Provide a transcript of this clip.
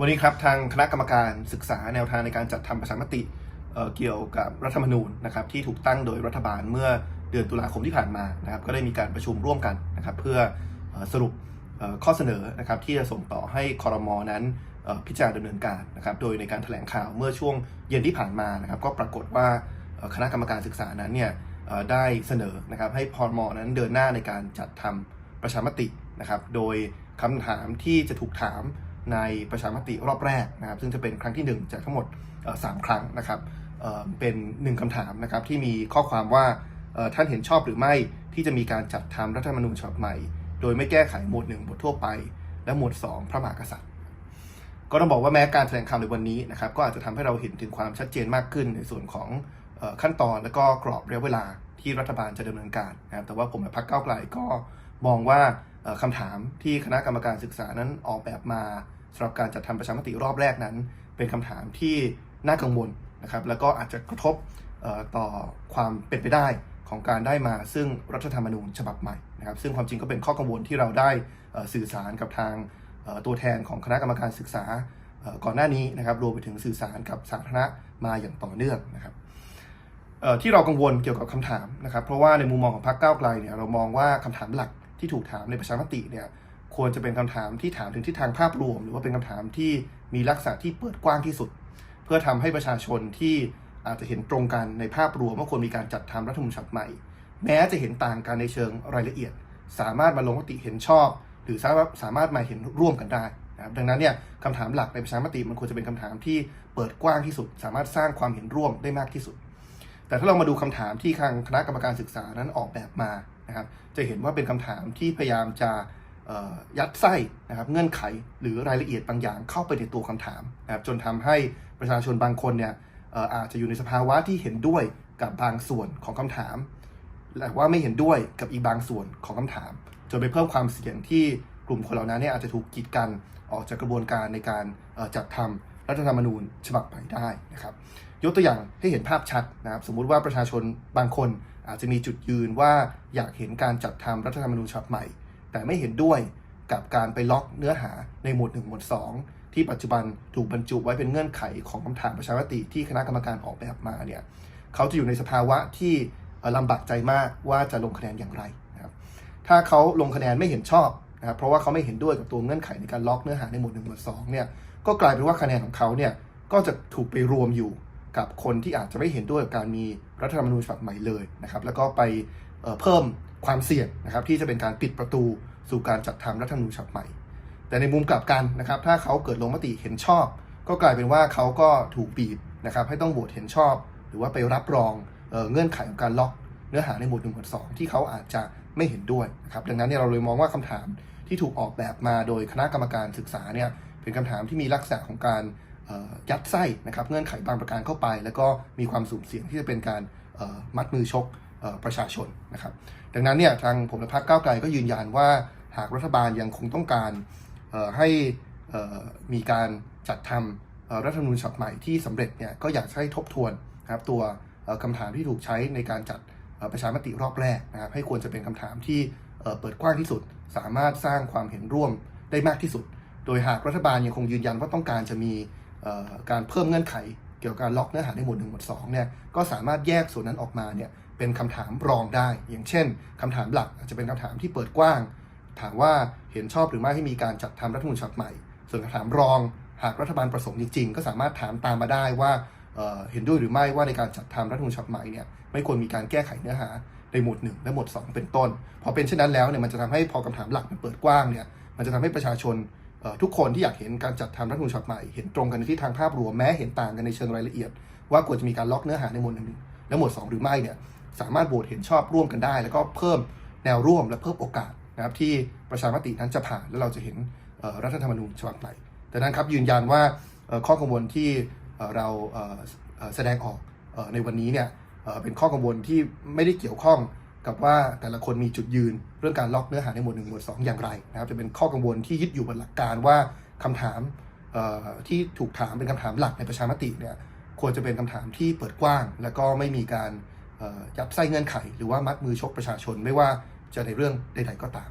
วันนี้ครับทางคณะกรรมการศึกษาแนวทางในการจัดทำประชามติเเกี่ยวกับรัฐธรรมนูญนะครับที่ถูกตั้งโดยรัฐบาลเมื่อเดือนตุลาคมที่ผ่านมานะครับก็ได้มีการประชุมร่วมกันนะครับเพื่อสรุปข้อเสนอนะครับที่จะส่งต่อให้คอรมอนั้นพิจารณาดำเนินการนะครับโดยในการแถลงข่าวเมื่อช่วงเย็นที่ผ่านมานะครับก็ปรากฏว่าคณะกรรมการศึกษานั้นเนี่ยได้เสนอนะครับให้พรมอนั้นเดินหน้าในการจัดทำประชามตินะครับโดยคำถามที่จะถูกถาม ในประชามติรอบแรกนะครับ ซึ่งจะเป็นครั้งที่ 1 จากทั้งหมดเอ่อสามครั้งนะครับเเป็นหนึ่งคำถามนะครับที่มีข้อความว่าท่านเห็นชอบหรือไม่ที่จะมีการจัดทำรัฐธรรมนูญฉบับใหม่ โดยไม่แก้ไขหมวดหนึ่งบททั่วไป และหมวด 2 พระมหากษัตริย์ ก็ต้องบอกว่าแม้การแถลงข่าวในวันนี้นะครับก็อาจจะทำให้เราเห็นถึงความชัดเจนมากขึ้นในส่วนของออขั้นตอนและก็กรอบระยะเวลาที่รัฐบาลจะดำเนินการนะครับแต่ว่าผมและพรรคก้าวไกลก็มองว่า คำถามที่คณะกรรมการศึกษานั้นออกแบบมาสำหรับการจัดทำประชามติรอบแรกนั้น เป็นคำถามที่น่ากังวลนะครับแล้วก็อาจจะกระทบต่อความเป็นไปได้ของการได้มาซึ่งรัฐธรรมนูญฉบับใหม่นะครับซึ่งความจริงก็เป็นข้อกังวลที่เราได้สื่อสารกับทางตัวแทนของคณะกรรมการศึกษาก่อนหน้านี้นะครับรวมไปถึงสื่อสารกับสาธารณะมาอย่างต่อเนื่องนะครับที่เรากังวลเกี่ยวกับคำถามนะครับเพราะว่าในมุมมองของพรรคก้าวไกลเนี่ยเรามองว่าคำถามหลัก ที่ถูกถามในประชามติเนี่ยควรจะเป็นคำถามที่ถามถึงทิศทางภาพรวม หรือว่าเป็นคำถามที่มีลักษณะที่เปิดกว้างที่สุด เพื่อทำให้ประชาชนที่อาจจะเห็นตรงกันในภาพรวมว่าควรมีการจัดทำรัฐธรรมนูญฉบับใหม่ แม้จะเห็นต่างกันในเชิงรายละเอียด สามารถมาลงมติเห็นชอบ หรือสามารถสามารถมาเห็นร่วมกันได้นะครับดังนั้นเนี่ยคำถามหลักในประชามติมันควรจะเป็นคำถามที่เปิดกว้างที่สุด สามารถสร้างความเห็นร่วมได้มากที่สุด แต่ถ้าเรามาดูคำถามที่ทางคณะกรรมการศึกษานั้นออกแบบมานะครับ จะเห็นว่าเป็นคำถามที่พยายามจะยัดไส้นะครับเงื่อนไขหรือรายละเอียดบางอย่างเข้าไปในตัวคำถามนะครับจนทำให้ประชาชนบางคนเนี่ยอาจจะอยู่ในสภาวะที่เห็นด้วยกับบางส่วนของคำถามแต่ว่าไม่เห็นด้วยกับอีกบางส่วนของคำถาม จนไปเพิ่มความเสี่ยงที่กลุ่มคนเหล่านั้นเนี่ยอาจจะถูกกีดกันออกจากกระบวนการในการจัดทำ รัฐธรรมนูญฉบับใหม่ได้นะครับยกตัวอย่างให้เห็นภาพชัดนะครับสมมุติว่าประชาชนบางคนอาจจะมีจุดยืนว่าอยากเห็นการจัดทำรัฐธรรมนูญฉบับใหม่ แต่ไม่เห็นด้วยกับการไปล็อกเนื้อหาในหมวด 1 หมวด 2 ที่ปัจจุบันถูกบรรจุไว้เป็นเงื่อนไขของคำถามประชามติที่คณะกรรมการออกแบบมาเนี่ยเขาจะอยู่ในสภาวะที่ลำบากใจมากว่าจะลงคะแนนอย่างไรนะครับถ้าเขาลงคะแนนไม่เห็นชอบนะครับเพราะว่าเขาไม่เห็นด้วยกับตัวเงื่อนไขในการล็อกเนื้อหาในหมวดหนึ่งหมวดสองเนี่ย ก็กลายเป็นว่าคะแนนของเขาเนี่ยก็จะถูกไปรวมอยู่กับคนที่อาจจะไม่เห็นด้วยกับการมีรัฐธรรมนูญฉบับใหม่เลยนะครับแล้วก็ไปเเพิ่มความเสี่ยงนะครับที่จะเป็นการปิดประตูสู่การจัดทำรัฐธรรมนูญฉบับใหม่ แต่ในมุมกลับกันนะครับถ้าเขาเกิดลงมติเห็นชอบ ก็กลายเป็นว่าเขาก็ถูกบีบนะครับให้ต้องโหวตเห็นชอบ หรือว่าไปรับรองเออเงื่อนไขของการล็อกเนื้อหาในหมวดหนึ่งหมวดสองที่เขาอาจจะไม่เห็นด้วยนะครับดังนั้นเนี่ยเราเลยมองว่าคำถามที่ถูกออกแบบมาโดยคณะกรรมการศึกษาเนี่ย เป็นคำถามที่มีลักษณะของการยัดไส้นะครับเงื่อนไขบางประการเข้าไป แล้วก็มีความสุ่มเสี่ยงที่จะเป็นการมัดมือชกประชาชนนะครับ ดังนั้นเนี่ยทางผมและพรรคก้าวไกลก็ยืนยันว่าหากรัฐบาลยังคงต้องการให้มีการจัดทำรัฐธรรมนูญฉบับใหม่ที่สำเร็จเนี่ยก็อยากให้ทบทวนนะครับตัวเอ่อคำถามที่ถูกใช้ในการจัดประชามติรอบแรกนะครับ ให้ควรจะเป็นคำถามที่เปิดกว้างที่สุด สามารถสร้างความเห็นร่วมได้มากที่สุด โดยหากรัฐบาลยังคงยืนยันว่าต้องการจะมีการเพิ่มเงื่อนไข เกี่ยวกับการล็อกเนื้อหาในหมวดหนึ่งหมวดสองเนี่ยก็สามารถแยกส่วนนั้นออกมาเนี่ยเป็นคำถามรองได้ อย่างเช่นคำถามหลักอาจจะเป็นคำถามที่เปิดกว้าง ถามว่าเห็นชอบหรือไม่ให้มีการจัดทำรัฐมนูญฉบับใหม่ ส่วนคำถามรอง หากรัฐบาลประสงค์จริงๆก็สามารถถามตามมาได้ว่าเเห็นด้วยหรือไม่ว่าในการจัดทำรัฐมนูญฉบับใหม่เนี่ยไม่ควรมีการแก้ไขเนื้อหาในหมวดหนึ่งและหมวดสองเป็นต้น พอเป็นเช่นนั้นแล้วเนี่ยมันจะทำให้พอคำถามหลักมันเปิดกว้างเนี่ยมันจะทำให้ประชาชน ทุกคนที่อยากเห็นการจัดทำรัฐธรรมนูญฉบับใหม่เห็นตรงกันในทิศทางภาพรวมแม้เห็นต่างกันในเชิงรายละเอียด ว่าควรจะมีการล็อกเนื้อหาในหมวดหนึ่งและหมวดสองหรือไม่เนี่ยสามารถโหวตเห็นชอบร่วมกันได้ แล้วก็เพิ่มแนวร่วมและเพิ่มโอกาสนะครับที่ประชามตินั้นจะผ่านแล้วเราจะเห็นรัฐธรรมนูญฉบับใหม่ดังนั้นครับยืนยันว่าข้อกังวลที่เราแสดงออกในวันนี้เนี่ยเป็นข้อกังวลที่ไม่ได้เกี่ยวข้อง กับว่าแต่ละคนมีจุดยืนเรื่องการล็อกเนื้อหาในหมวดหนึ่งหมวดสองอย่างไรนะครับจะเป็นข้อกังวลที่ยึดอยู่บนหลักการว่าคำถามที่ถูกถามเป็นคำถามหลักในประชามติเนี่ยควรจะเป็นคำถามที่เปิดกว้าง และก็ไม่มีการยัดไส้เงื่อนไข หรือว่ามัดมือชกประชาชนไม่ว่าจะในเรื่องใด ๆ ก็ตาม